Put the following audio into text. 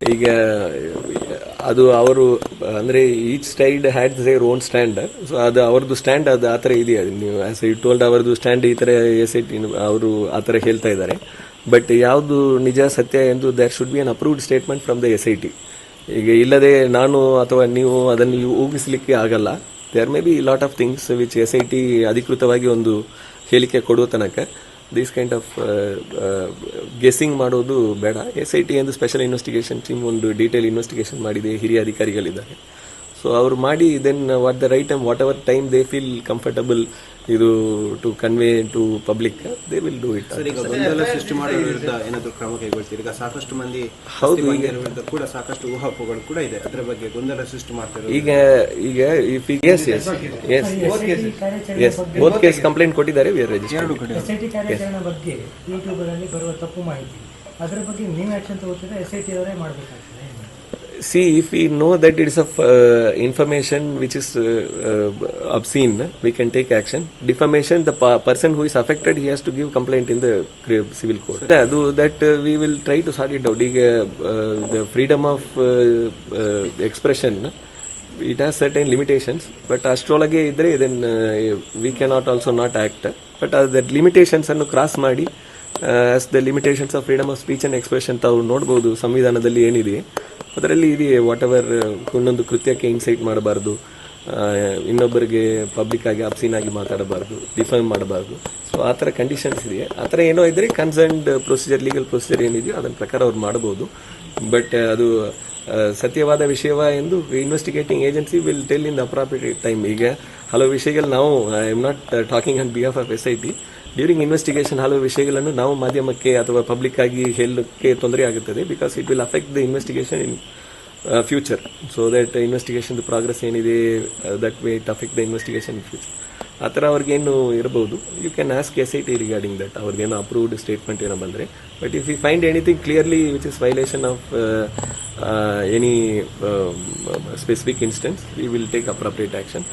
ಈಗ, ಅದು ಅವರು, ಅಂದ್ರೆ each side had their own stand so ಅದು ಅವ್ರದ್ದು ಸ್ಟ್ಯಾಂಡ್ ಅದು ಆ ಥರ ಇದೆಯಾ? ನೀವು ಆಸ್ ಇಟ್ ಟೋಲ್ಡ್ ಅವರದ್ದು ಸ್ಟ್ಯಾಂಡ್ ಈ ಥರ ಎಸ್ ಐ ಟಿ ಅವರು ಆ ಥರ ಹೇಳ್ತಾ ಇದ್ದಾರೆ. ಬಟ್ ಯಾವುದು ನಿಜ, ಸತ್ಯ ಎಂದು there should be an approved statement from the S I T ಈಗ ಇಲ್ಲದೆ ನಾನು ಅಥವಾ ನೀವು ಅದನ್ನು ಊಹಿಸಲಿಕ್ಕೆ ಆಗಲ್ಲ. There may be lot of things which S I T ಅಧಿಕೃತವಾಗಿ ಒಂದು ಹೇಳಿಕೆ ಕೊಡುವ ತನಕ. ದಿಸ್ ಕೈಂಡ್ ಆಫ್ ಗೆಸ್ಸಿಂಗ್ ಮಾಡೋದು ಬೇಡ. ಎಸ್ ಐ ಟಿ ಎಂದು ಸ್ಪೆಷಲ್ ಇನ್ವೆಸ್ಟಿಗೇಷನ್ ಟೀಮ್ ಒಂದು ಡೀಟೇಲ್ ಇನ್ವೆಸ್ಟಿಗೇಷನ್ ಮಾಡಿದೆ. ಹಿರಿಯ ಅಧಿಕಾರಿಗಳಿದ್ದಾರೆ. ಸೊ ಅವರು ಮಾಡಿ then what the right time whatever time they feel comfortable ಇದು to convey to public they will do it ಗೊಂದಲ ಸೃಷ್ಟಿ ಮಾಡುವ ವಿರುದ್ಧ ಏನಾದರೂ ಕ್ರಮ ಕೈಗೊಳ್ತೀರಿ? ಈಗ ಸಾಕಷ್ಟು ಮಂದಿ ಹೌದು, ವಿರುದ್ಧ ಕೂಡ ಸಾಕಷ್ಟು ಊಹಾಪೋಹಗಳು ಕೂಡ ಇದೆ. ಅದರ ಬಗ್ಗೆ ಗೊಂದಲ ಸೃಷ್ಟಿ ಮಾಡ್ತಾರೆ ಈಗ ಈಗ if S S S S both case complaint ಕೊಟ್ಟಿದ್ದಾರೆ. ವಿ ಆರ್ ರೆಜಿಸ್ಟರ್ ಎರಡು ಕಡೆ. ಎಸ್ ಐ ಟಿ ಕಾರ್ಯಾಚರಣೆ ಬಗ್ಗೆ ಯೂಟ್ಯೂಬರಲ್ಲಿ ಬರುವ ತಪ್ಪು ಮಾಹಿತಿ. ಅದರ ಬಗ್ಗೆ ನೀವು ಆಕ್ಷನ್ ತಗೋತಿದ್ರೆ ಎಸ್ ಐ ಟಿ ಅವರೇ ಮಾಡಬೇಕಾಗ್ತದೆ. See, if we know that it is of uh, information which is uh, uh, obscene, we can take action. Defamation, the person who is affected, he has to give complaint in the civil court. Yeah, do that uh, we will try to sort it out. ಈಗ, uh, the freedom of uh, uh, expression, it has certain limitations, but astrology ಇದ್ರೆ then uh, we cannot also not act. But uh, that limitations ಅನ್ನು cross ಮಾಡಿ as the limitations of freedom of speech and expression ತಾವು ನೋಡ್ಬೋದು ಸಂವಿಧಾನದಲ್ಲಿ ಏನಿದೆ ಅದರಲ್ಲಿ ಇದೆ what ever ಒಂದೊಂದು ಕೃತ್ಯಕ್ಕೆ ಇನ್ಸೈಟ್ ಮಾಡಬಾರ್ದು. ಇನ್ನೊಬ್ಬರಿಗೆ ಪಬ್ಲಿಕ್ ಆಗಿ ಅಪ್ಸೀನ್ ಆಗಿ ಮಾತಾಡಬಾರ್ದು ಡಿಫೈನ್ ಮಾಡಬಾರ್ದು. ಸೊ ಆ ಥರ ಕಂಡೀಷನ್ಸ್ ಇದೆ. ಆ ಥರ ಏನೋ ಇದ್ರೆ ಕನ್ಸರ್ನ್ಡ್ ಪ್ರೊಸೀಜರ್ ಲೀಗಲ್ ಪ್ರೊಸೀಜರ್ ಏನಿದೆಯೋ ಅದನ್ನ ಪ್ರಕಾರ ಅವ್ರು ಮಾಡಬಹುದು ಬಟ್ ಅದು ಸತ್ಯವಾದ ವಿಷಯವ ಎಂದು investigating agency will tell in appropriate time ಈಗ ಹಲವು ವಿಷಯಗಳು ನಾವು I am not talking on behalf of S I T during investigation ಹಲವು ವಿಷಯಗಳನ್ನು ನಾವು ಮಾಧ್ಯಮಕ್ಕೆ ಅಥವಾ ಪಬ್ಲಿಕ್ ಆಗಿ ಹೇಳಕ್ಕೆ ತೊಂದರೆ ಆಗುತ್ತದೆ because it will affect the investigation in future so that investigation progress ಏನಿದೆ that way it affect the investigation in future ಆ ಥರ ಅವ್ರಿಗೇನು ಇರಬಹುದು. You can ask S I T regarding that ಅವ್ರಿಗೇನು ಅಪ್ರೂವ್ಡ್ ಸ್ಟೇಟ್ಮೆಂಟ್ ಏನೋ ಬಂದರೆ. But if you find anything clearly which is violation of any specific instance we will take appropriate action